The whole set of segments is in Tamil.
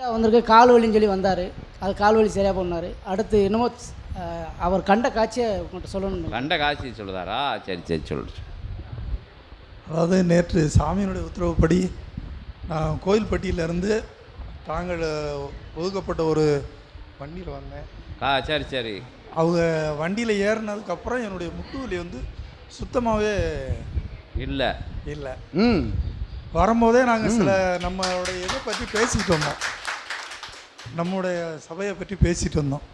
வந்திருக்கு கால் வலின்னு சொல்லி வந்தார். அது கால் வலி சரியாக பண்ணார் அடுத்து என்னமோ அவர் கண்ட காட்சியை உங்கள்கிட்ட சொல்லணும் கண்ட காட்சி சொல்லுதாரா? சரி சரி சொல்லு அதாவது நேற்று சாமியினுடைய உத்தரவுப்படி நான் கோயில்பட்டியிலேருந்து தாங்கள் ஒதுக்கப்பட்ட ஒரு வண்டியில் வந்தேன். ஆ சரி சரி. அவங்க வண்டியில் ஏறினதுக்கப்புறம் என்னுடைய முட்டு வலி வந்து சுத்தமாகவே இல்லை. இல்லை. ம். வரும்போதே நாங்கள் சில நம்மளுடைய இதை பற்றி பேசிக்கிட்டு வந்தோம். நம்முடைய சபையை பற்றி பேசிட்டு வந்தோம்.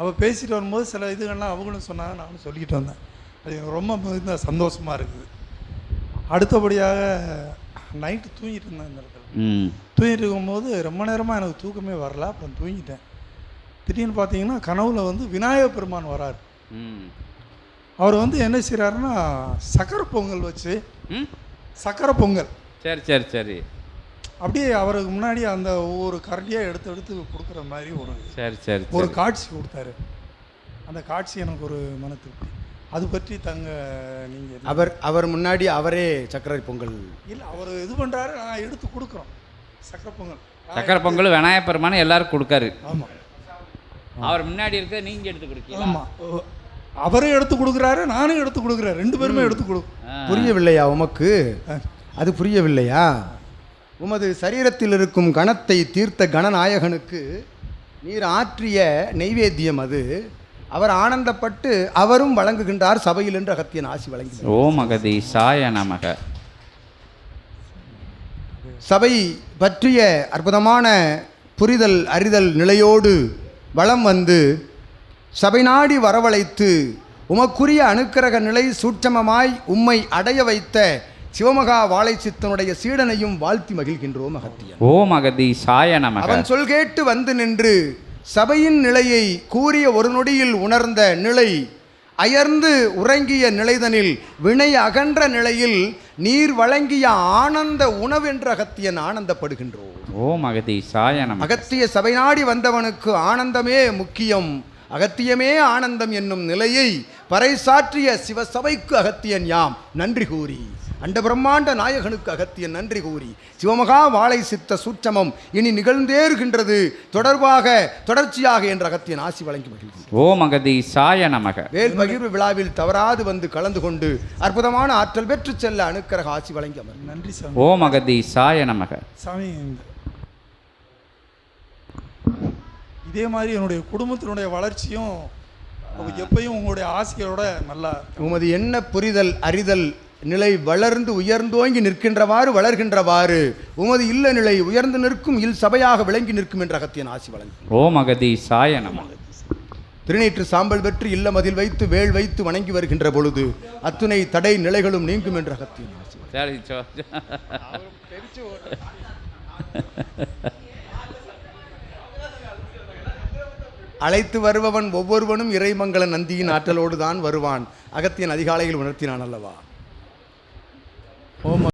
அவள் பேசிட்டு வரும்போது சில இதுகள்லாம் அவங்களும் சொன்னாங்க நானும் சொல்லிக்கிட்டு வந்தேன். அது எனக்கு ரொம்ப மிகுந்த சந்தோஷமாக இருக்குது. அடுத்தபடியாக நைட்டு தூங்கிட்டு இருந்தேன் இந்த இடத்துல. தூங்கிட்டு இருக்கும்போது ரொம்ப நேரமாக எனக்கு தூக்கமே வரல அப்புறம் தூங்கிட்டேன். திடீர்னு பார்த்தீங்கன்னா கனவுல வந்து விநாயகர் பெருமான் வராரு. அவர் வந்து என்ன செய்கிறாருன்னா சக்கரை பொங்கல் வச்சு சக்கரை பொங்கல். சரி சரி சரி. அப்படியே அவருக்கு முன்னாடி அந்த ஒவ்வொரு கரண்டியாக எடுத்து எடுத்து கொடுக்குற மாதிரி ஒரு சரி சரி ஒரு காட்சி கொடுத்தாரு. அந்த காட்சி எனக்கு ஒரு மன திருப்தி அது பற்றி தங்க நீங்கள் அவர் அவர் முன்னாடி அவரே சர்க்கரை பொங்கல். இல்லை அவர் இது பண்ணுறாரு நான் எடுத்து கொடுக்குறோம். சக்கரை பொங்கல். சக்கரை பொங்கல் விநாயகர் பெருமான் எல்லாரும் கொடுக்காரு. ஆமாம் அவர் முன்னாடி இருக்க நீங்கள் எடுத்து கொடுக்கீங்களா? ஆமாம் அவரும் எடுத்து கொடுக்குறாரு நானும் எடுத்து கொடுக்குறேன். ரெண்டு பேருமே எடுத்து கொடு புரியவில்லையா உமக்கு? அது புரியவில்லையா? உமது சரீரத்தில் இருக்கும் கணத்தை தீர்த்த கணநாயகனுக்கு நீர் ஆற்றிய நெய்வேத்தியம் அது. அவர் ஆனந்தப்பட்டு அவரும் வழங்குகின்றார் சபையில் என்று அகத்தியன் ஆசி வழங்கி ஓ மகதி சாய நமக. சபை பற்றிய அற்புதமான புரிதல் அறிதல் நிலையோடு வளம் வந்து சபை நாடி வரவழைத்து உமக்குரிய அனுக்கிரக நிலை சூட்சமமாய் உம்மை அடைய வைத்த சிவமகா வாழை சித்தனுடைய சீடனையும் வாழ்த்தி மகிழ்கின்றோம் அகத்தியன். ஓ மகதி சாய அவன் சொல் கேட்டு வந்து நின்று சபையின் நிலையை கூறிய ஒரு நொடியில் உணர்ந்த நிலை அயர்ந்து உறங்கிய நிலைதனில் வினை அகன்ற நிலையில் நீர் வழங்கிய ஆனந்த உணவென்ற அகத்தியன் ஆனந்தப்படுகின்றோம். ஓ மகதி சாய நமக. அகத்திய சபை நாடி வந்தவனுக்கு ஆனந்தமே முக்கியம் அகத்தியமே ஆனந்தம் என்னும் நிலையை பறைசாற்றிய சிவசபைக்கு அகத்தியன் யாம். நன்றி கூறி. அண்ட பிரம்மாண்ட நாயகனுக்கு அகத்தியன் நன்றி கூறி சிவமகா வாழை சித்த சூட்சமம் இனி நிகழ்ந்தேறுகின்றது. தொடர்பாக தொடர்ச்சியாக என்ற அகத்தியன் ஆசி வழங்கி மகிழ்கின்றார் ஓ மகதி சாய நமக. வேல் பகிர்வு விழாவில் தவறாது வந்து கலந்து கொண்டு அற்புதமான ஆற்றல் பெற்று செல்ல அனுக்கிரக ஆசி வழங்கி அமர். நன்றி சாமி. ஓ மகதி சாய நமக. சாமி இந்த இதே மாதிரி என்னுடைய குடும்பத்தினுடைய வளர்ச்சியும் எப்பயும் உங்களுடைய ஆசையோட நல்லா உமது என்ன புரிதல் அறிதல் நிலை வளர்ந்து உயர்ந்தோங்கி நிற்கின்றவாறு வளர்கின்றவாறு உமது இல்ல நிலை உயர்ந்து நிற்கும் இல் சபையாக விளங்கி நிற்கும் என்ற அகத்தியன் ஆசி வழங்கும். ஓ மகதி சாய நமக திருநீற்று சாம்பல் பெற்று இல்லமதில் வைத்து வேள் வைத்து வணங்கி வருகின்ற பொழுது அத்துணை தடை நிலைகளும் நீங்கும் என்ற அகத்தியன் ஆசி அழைத்து வருபவன் ஒவ்வொருவனும் இறைமங்கல நந்தியின் ஆற்றலோடு தான் வருவான். அகத்தியன் அதிகாலையில் உணர்த்தினான் அல்லவா? ஓம்